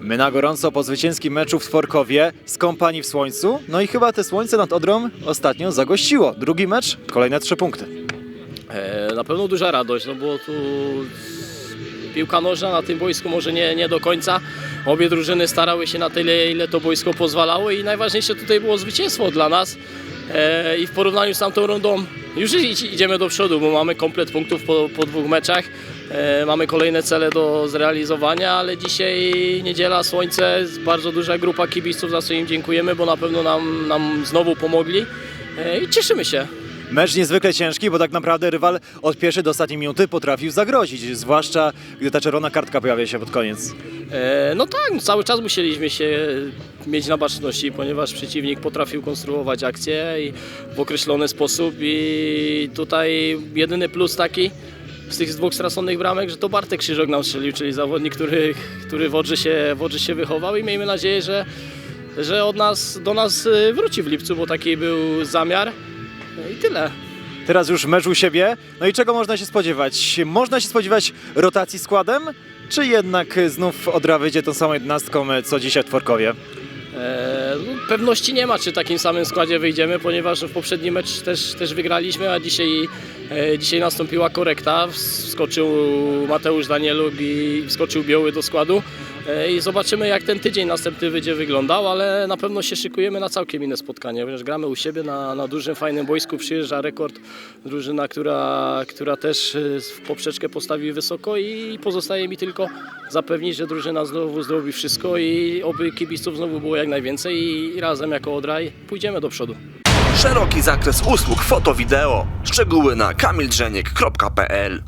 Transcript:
My na gorąco po zwycięskim meczu w Tworkowie, skąpani w słońcu, no i chyba te słońce nad Odrą ostatnio zagościło. Drugi mecz, kolejne trzy punkty. E, Na pewno duża radość, no bo tu piłka nożna na tym boisku może nie, nie do końca. Obie drużyny starały się na tyle, ile to boisko pozwalało i najważniejsze tutaj było zwycięstwo dla nas. E, I w porównaniu z tamtą rundą już idziemy do przodu, bo mamy komplet punktów po, po dwóch meczach. E, Mamy kolejne cele do zrealizowania, ale dzisiaj niedziela, słońce, bardzo duża grupa kibiców, za co im dziękujemy, bo na pewno nam, nam znowu pomogli E, i cieszymy się. Mecz niezwykle ciężki, bo tak naprawdę rywal od pierwszej do ostatniej minuty potrafił zagrozić, zwłaszcza gdy ta czerwona kartka pojawia się pod koniec. E, No tak, no cały czas musieliśmy się mieć na baczności, ponieważ przeciwnik potrafił konstruować akcje w określony sposób i tutaj jedyny plus taki z tych dwóch straconych bramek, że to Bartek Krzyżok nam strzelił, czyli zawodnik, który, który w, Odrze się, w Odrze się wychował i miejmy nadzieję, że, że od nas, do nas e, wróci w lipcu, bo taki był zamiar No i tyle. Teraz już mecz u siebie, no i czego można się spodziewać? Można się spodziewać rotacji składem, czy jednak znów Odra wyjdzie tą samą jedenastką, co dzisiaj w Tworkowie? E, no, pewności nie ma, czy takim samym składzie wyjdziemy, ponieważ w poprzednim mecz też, też wygraliśmy, a dzisiaj, e, dzisiaj nastąpiła korekta. Wskoczył Mateusz Danieluk i wskoczył Biały do składu. E, I zobaczymy, jak ten tydzień następny będzie wyglądał, ale na pewno się szykujemy na całkiem inne spotkanie, ponieważ gramy u siebie na, na dużym, fajnym boisku. Przyjeżdża rekord, drużyna, która, która też e, w poprzeczkę postawi wysoko i pozostaje mi tylko zapewnić, że drużyna znowu zrobi wszystko i oby kibiców znowu było jak najwięcej i razem jako Odraj pójdziemy do przodu. Szeroki zakres usług foto-wideo. Szczegóły na kamildrzeniek.pl